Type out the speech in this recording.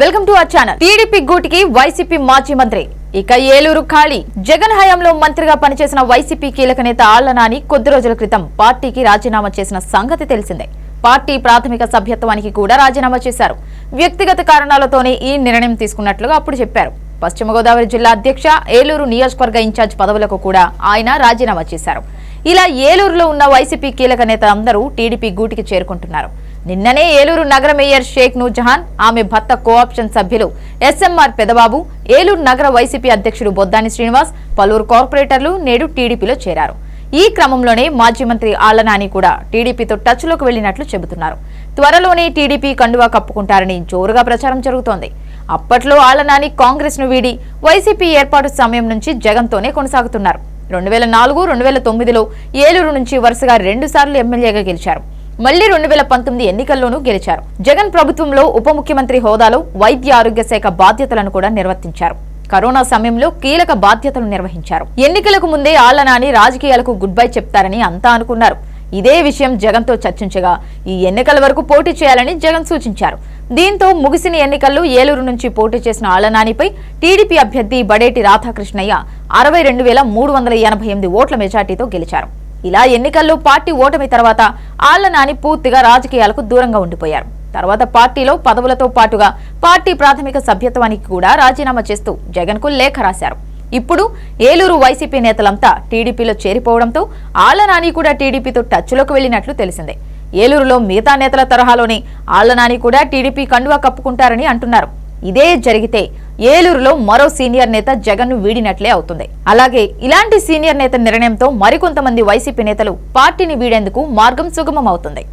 Welcome to our channel. TDP గూటికి YCP మాజీ మంత్రి. ఇక ఏలూరు ఖాళీ. జగన్ హయాంలో మంత్రిగా పనిచేసిన వైసీపీ కీలక నేత ఆళ్ళ నాని కొద్ది రోజుల క్రితం పార్టీకి రాజీనామా చేసిన సంగతి తెలిసిందే. పార్టీ ప్రాథమిక సభ్యత్వానికి కూడా రాజీనామా చేశారు. వ్యక్తిగత కారణాలతోనే ఈ నిర్ణయం తీసుకున్నట్లుగా అప్పుడు చెప్పారు. పశ్చిమ గోదావరి జిల్లా అధ్యక్ష ఏలూరు నియోజకవర్గ ఇన్ఛార్జ్ పదవులకు కూడా ఆయన రాజీనామా చేశారు. ఇలా ఏలూరులో ఉన్న వైసీపీ కీలక నేత అందరూ టీడీపీ గూటికి చేరుకుంటున్నారు. నిన్ననే ఏలూరు నగర మేయర్ షేక్ నూజహాన్ ఆమె భర్త కోఆప్షన్ సభ్యులు ఎస్ఎంఆర్ పెదబాబు ఏలూరు నగర వైసీపీ అధ్యక్షుడు బొద్దాని శ్రీనివాస్ పలువురు కార్పొరేటర్లు నేడు టీడీపీలో చేరారు. ఈ క్రమంలోనే మాజీ మంత్రి ఆళ్ళనాని కూడా టీడీపీతో టచ్లోకి వెళ్ళినట్లు చెబుతున్నారు. త్వరలోనే టీడీపీ కండువా కప్పుకుంటారని జోరుగా ప్రచారం జరుగుతోంది. అప్పట్లో ఆళ్ళనాని కాంగ్రెస్ను వీడి వైసీపీ ఏర్పాటు సమయం నుంచి జగన్తోనే కొనసాగుతున్నారు. రెండు వేల నాలుగు రెండు వేల తొమ్మిదిలో ఏలూరు నుంచి వరుసగా రెండు సార్లు ఎమ్మెల్యేగా గెలిచారు. మళ్ళీ రెండు వేల పంతొమ్మిది ఎన్నికల్లోనూ గెలిచారు. జగన్ ప్రభుత్వంలో ఉప ముఖ్యమంత్రి హోదాలో వైద్య ఆరోగ్య శాఖ బాధ్యతలను కూడా నిర్వర్తించారు. కరోనా సమయంలో కీలక బాధ్యతలు నిర్వహించారు. ఎన్నికలకు ముందే ఆళ్ళనాని రాజకీయాలకు గుడ్ బై చెప్తారని అంతా అనుకున్నారు. ఇదే విషయం జగన్తో చర్చించగా ఈ ఎన్నికల వరకు పోటీ చేయాలని జగన్ సూచించారు. దీంతో ముగిసిన ఎన్నికల్లో ఏలూరు నుంచి పోటీ చేసిన ఆళ్ళనానిపై టీడీపీ అభ్యర్థి బడేటి రాధాకృష్ణయ్య అరవై రెండు వేల మూడు వందల ఎనభై ఎనిమిది ఓట్ల మెజార్టీతో గెలిచారు. ఇలా ఎన్నికల్లో పార్టీ ఓటమి తర్వాత ఆళ్ళనాని పూర్తిగా రాజకీయాలకు దూరంగా ఉండిపోయారు. తర్వాత పార్టీలో పదవులతో పాటుగా పార్టీ ప్రాథమిక సభ్యత్వానికి కూడా రాజీనామా చేస్తూ జగన్కు లేఖ రాశారు. ఇప్పుడు ఏలూరు వైసీపీ నేతలంతా టీడీపీలో చేరిపోవడంతో ఆళ్ళనాని కూడా టీడీపీతో టచ్లోకి వెళ్ళినట్లు తెలిసిందే. ఏలూరులో మిగతా నేతల తరహాలోనే ఆళ్ళనాని కూడా టీడీపీ కండువా కప్పుకుంటారని అంటున్నారు. ఇదే జరిగితే ఏలూరులో మరో సీనియర్ నేత జగన్ను వీడినట్లే అవుతుంది. అలాగే ఇలాంటి సీనియర్ నేత నిర్ణయంతో మరికొంతమంది వైసీపీ నేతలు పార్టీని వీడేందుకు మార్గం సుగమం అవుతుంది